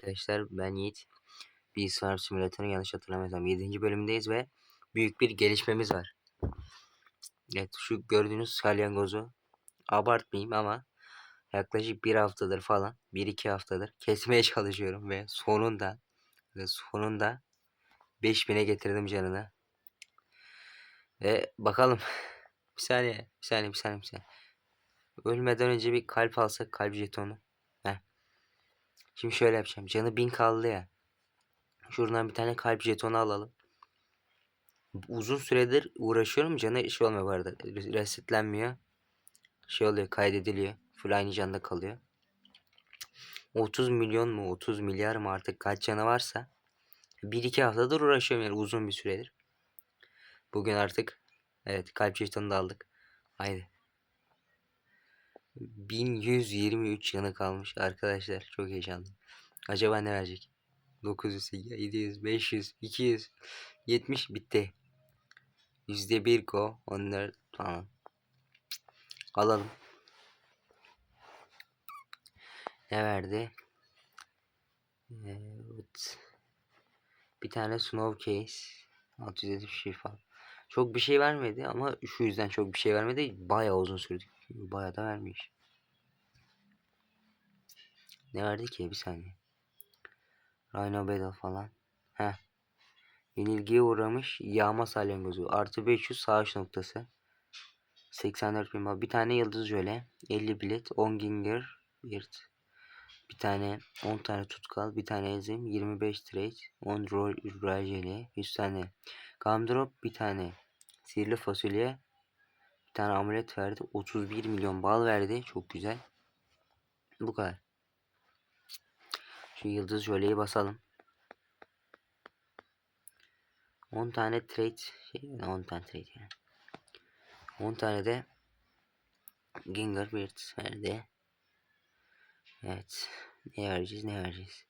Arkadaşlar ben Yiğit. Bilgisayar simülatörü yanlış hatırlamıyorsam 7. bölümdeyiz ve büyük bir gelişmemiz var. Evet şu gördüğünüz salyangozu abartmayayım ama yaklaşık bir haftadır falan bir iki haftadır kesmeye çalışıyorum ve sonunda ve sonunda 5000'e getirdim canını. Ve bakalım bir saniye bir saniye bir saniye bir saniye. Ölmeden önce bir kalp alsak kalp jetonu. Şimdi şöyle yapacağım. Canı 1000 kaldı ya. Şuradan bir tane kalp jetonu alalım. Uzun süredir uğraşıyorum. Canı şey olmuyor bu arada. Resetlenmiyor. Şey oluyor kaydediliyor. Full aynı canda kalıyor. 30 milyon mu 30 milyar mı artık kaç canı varsa 1-2 haftadır uğraşıyorum yani uzun bir süredir. Bugün artık evet kalp jetonu da aldık. Haydi. 1123 yanı kalmış arkadaşlar. Çok heyecanlıyım. Acaba ne verecek? 900, 700, 500, 200, 70 bitti. Yüzde bir go. Onlar tamam. Alalım. Ne verdi? Evet. Bir tane snow case. 670 şey falan. Çok bir şey vermedi ama şu yüzden çok bir şey vermedi. Bayağı uzun sürdü. Bayağı da vermiş. Ne verdi ki? Bir saniye. Rhino Battle falan. Heh. Yenilgiye uğramış yağma salyangozu. Artı 500 savaş noktası. 84 bin. Bir tane yıldız jöle. 50 bilet. 10 ginger. Bir, bir tane 10 tane tutkal. Bir tane enzim. 25 trade. 10 roll jöle. 100 tane gumdrop. Bir tane sihirli fasulye. Bir tane amulet verdi. 31 milyon bal verdi. Çok güzel. Bu kadar. Şu yıldız jöleyi basalım. 10 tane trade şey 10 tane trade yani. 10 tane de Ginger Beard verdi. Evet. Ne vereceğiz ne vereceğiz.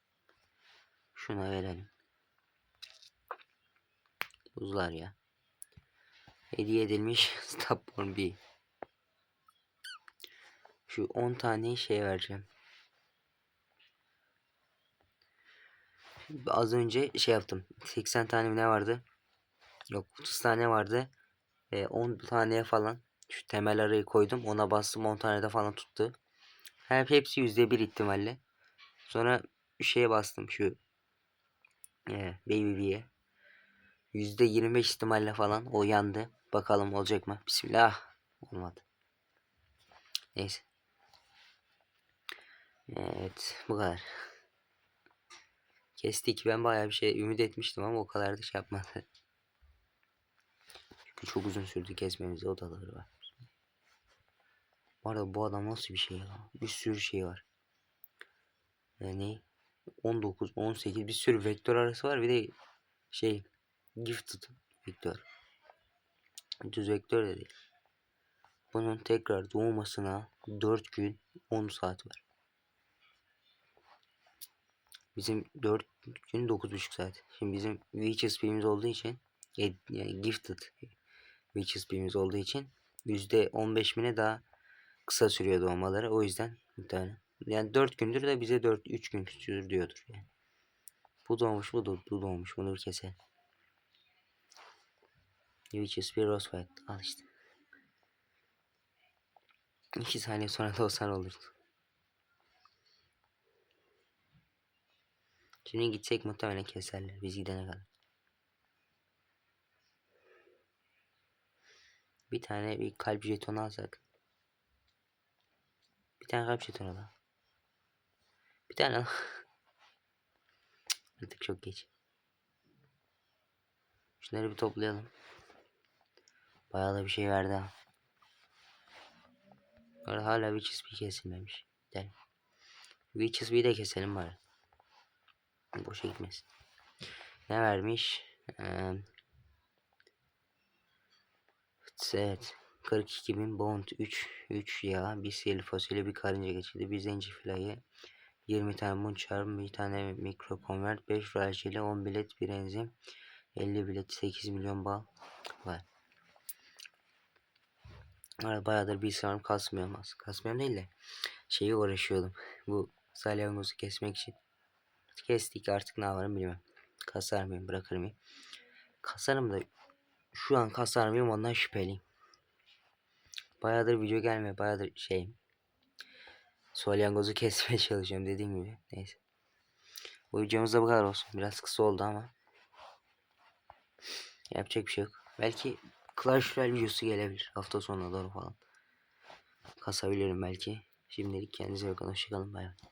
Şuna verelim. Buzlar ya. Hediye edilmiş Stopborn B. Şu 10 tane şey vereceğim. Az önce şey yaptım. 80 tane mi ne vardı? Yok 30 tane vardı. E, 10 taneye falan şu temel arayı koydum. Ona bastım 10 tane de falan tuttu. Hem hepsi %1 ihtimalle. Sonra şeye bastım şu e, Baby B'ye. %25 ihtimalle falan o yandı. Bakalım olacak mı? Bismillah. Olmadı. Neyse. Evet bu kadar. Kestik. Ben bayağı bir şey ümit etmiştim ama o kadar da şey yapmadı. Çünkü çok uzun sürdü kesmemize odaları var. Bu arada bu adam nasıl bir şey ya? Bir sürü şey var. Yani 19, 18 bir sürü vektör arası var. Bir de şey gifted vektör. Düz vektör de değil. Bunun tekrar doğmasına 4 gün 10 saat var. Bizim 4 gün 9,5 saat. Şimdi bizim VHSP'miz olduğu için yani gifted VHSP'miz olduğu için %15 bine daha kısa sürüyor doğmaları. O yüzden muhtemelen. Yani 4 gündür de bize 4 3 gün sürüyor diyordur yani. Bu doğmuş bu, da, bu doğmuş bunu bir keselim. VHSP Roswell al işte. 2 saniye sonra da o sana olurdu. Şimdi gitsek muhtemelen keserler biz gidene kadar. Bir tane bir kalp jetonu alsak. Bir tane kalp jetonu da. Bir tane al. Artık çok geç. Şunları bir toplayalım. Bayağı da bir şey verdi ha. Orada hala Witches bir kesilmemiş. Gidelim. Witches bir de keselim bari. Boşa gitmesin. Ne vermiş? Ee, evet. 42 bin bond 3 3 yağ bir sihirli fasulye bir karınca geçirdi bir zencefil ayı 20 tane mum charm bir tane mikro convert 5 royal jelly 10 bilet bir enzim 50 bilet 8 milyon bal var. Arada bayağıdır bilgisayarım kasmıyor ama kasmıyorum değil de şeyi uğraşıyordum bu salyangozu kesmek için Kestik artık ne yaparım bilmem. Kasar mıyım bırakır mıyım? Kasarım da şu an kasar mıyım ondan şüpheliyim. Bayağıdır video gelmiyor. Bayağıdır şeyim. Solyangozu kesmeye çalışıyorum dediğim gibi. Neyse. Bu videomuz da bu kadar olsun. Biraz kısa oldu ama. Yapacak bir şey yok. Belki Clash Royale videosu gelebilir. Hafta sonuna doğru falan. Kasabilirim belki. Şimdilik kendinize bakın. Hoşçakalın. Bay bay.